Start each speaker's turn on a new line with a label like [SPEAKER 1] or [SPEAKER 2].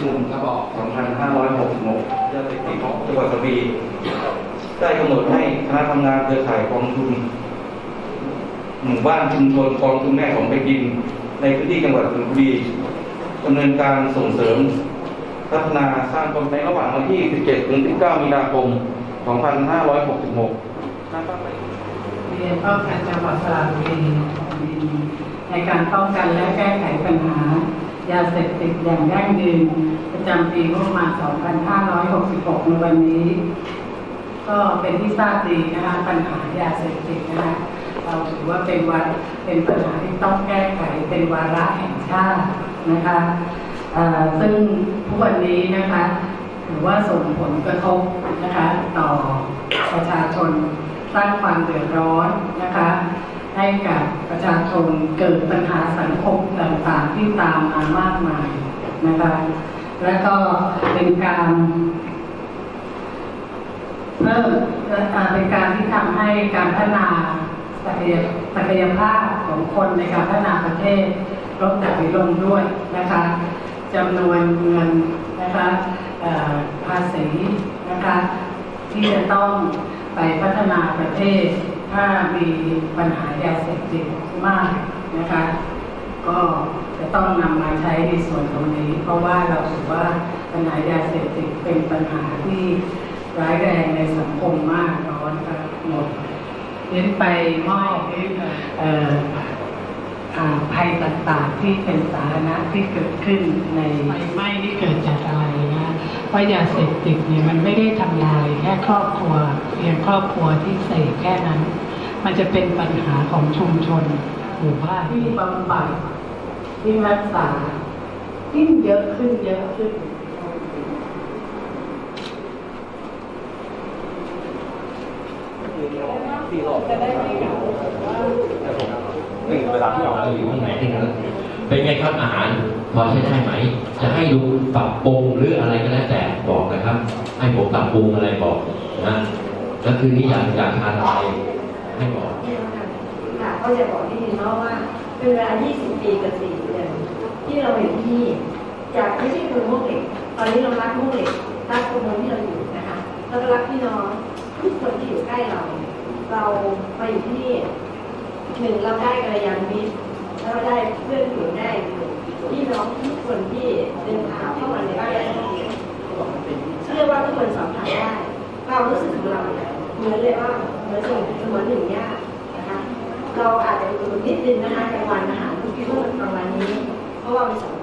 [SPEAKER 1] ชุมพระบอก
[SPEAKER 2] 2566เรื่องสิทธิของจังหวัดกระบีได้กำหนดให้คณะทำงานเครือข่ายกองทุนหมู่บ้านชุมชนกองทุนแม่ของไปกิน ในพื้นที่จังหวัดกระบีดำเนินการส่งเสริม พัฒนาสร้างตนในระหว่างวันที่ 17 ถึง 19 มีนาคม 2566ท่านต้องไป
[SPEAKER 3] เรียนป้งกันจังหวัดสระบุรีในการป้องกันและแก้ไขปัญหา ยาเสพติดอย่างยั่งยืนประจำปีงบประมาณ 2566 ในวันนี้ ก็เป็นที่ทราบดีนะคะปัญหายาเสพติดนะคะเราถือว่าเป็นวัดเป็นปัญหาที่ต้องแก้ไขเป็นวาระแห่งชาตินะคะซึ่งทุกวันนี้นะคะถือว่าส่งผลกระทบนะคะต่อประชาชนสร้างความเดือดร้อนนะคะ ให้กับประชาชนเกิดปัญหาสังคมต่างๆที่ตามมามากมายนะคะและก็เป็นการเพิ่มเป็นการที่ทำให้การพัฒนาศักยศักยภาพของคนในการพัฒนาประเทศลดจากลงด้วยนะคะจำนวนเงินนะคะภาษีนะคะที่จะต้องไปพัฒนาประเทศ ถ้ามีปัญหายาเสพติดมากนะคะ ก็จะต้องนำมาใช้ในส่วนตรงนี้ เพราะว่าเราถือว่าปัญหายาเสพติดเป็นปัญหาที่ร้ายแรงในสังคมมากร้อนกันหมดเน้นไปมอบเอ่อ่าภัยต่างๆที่เป็นสาธารณะที่เกิดขึ้นใน
[SPEAKER 4] ไฟไหม้นี่เกิดจาก ราะยาเสพติดเนี่ยมันไม่ได้ทำลายแค่ครอบครัวเพียงครอบครัวที่เสพแค่นั้น มันจะเป็นปัญหาของชุมชนหมู่บ้าน
[SPEAKER 3] ที่บำบัดที่รักษายิ่งเยอะขึ้นเยอะขึ้น
[SPEAKER 2] นี่เวลาที่เรา
[SPEAKER 5] เราอยู่ข้างในที่นั้นเป็นไงครับอาหาร พอใช้ได้ไหม จะให้ดูปรับปรุงหรืออะไรก็แล้วแต่บอกนะครับ ให้ผมปรับปรุงอะไรบอกนะแล้วคือนี่อยากอยากทานอะไรให้บอก
[SPEAKER 6] ค่ะก็จะบอกที่นี่เนาะว่าเป็นเวลา 20 ปีกับ4เดือนที่เราเห็นที่จากไม่ใช่คนมุกเหล็กตอนนี้เรารักมุกเหล็กรักคนที่เราอยู่นะคะแล้วก็รักพี่น้องทุกคนที่อยู่ใกล้เรา เราไปอยู่ที่นี่หนึ่งเราได้กัลยาณมิตรแล้วเราได้เพื่อนอยู่ได้ พี่น้องทุกคนที่เดินทางเข้ามาในบ้านเราเชื่อว่าทุกคนสัมผัสได้เรารู้สึกของเราเนี่ยเหมือนเลยว่าเหมือนส่งเหมือนหนึ่งญาตินะคะเราอาจจะอยู่นิดนึงนะคะกลางวันอาหารที่เมื่อกลางวันนี้ เพราะว่ามีสอง